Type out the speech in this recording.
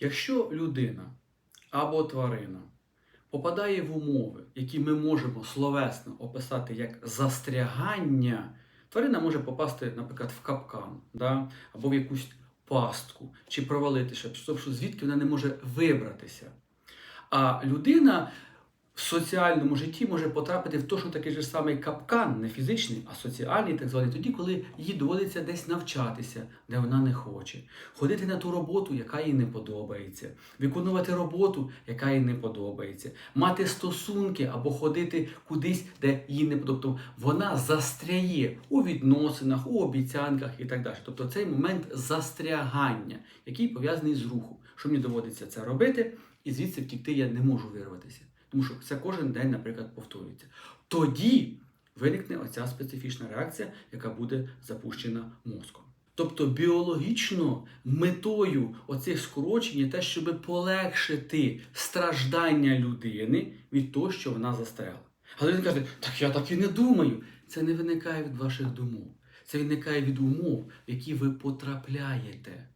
Якщо людина або тварина попадає в умови, які ми можемо словесно описати як застрягання, тварина може попасти, наприклад, в капкан да? або в якусь пастку, чи провалитися, звідки вона не може вибратися. А людина в соціальному житті може потрапити в точно такий же самий капкан, не фізичний, а соціальний, так званий, тоді, коли їй доводиться десь навчатися, де вона не хоче, ходити на ту роботу, яка їй не подобається, виконувати роботу, яка їй не подобається, мати стосунки або ходити кудись, де їй не подобається. Тобто вона застряє у відносинах, у обіцянках і так далі. Тобто цей момент застрягання, який пов'язаний з рухом, що мені доводиться це робити, і звідси втікти я не можу вирватися. Тому що це кожен день, наприклад, повторюється. Тоді виникне оця специфічна реакція, яка буде запущена мозком. Тобто біологічно метою оцих скорочень є те, щоб полегшити страждання людини від того, що вона застряла. Але він каже, так я так і не думаю. Це не виникає від ваших думок. Це виникає від умов, в які ви потрапляєте.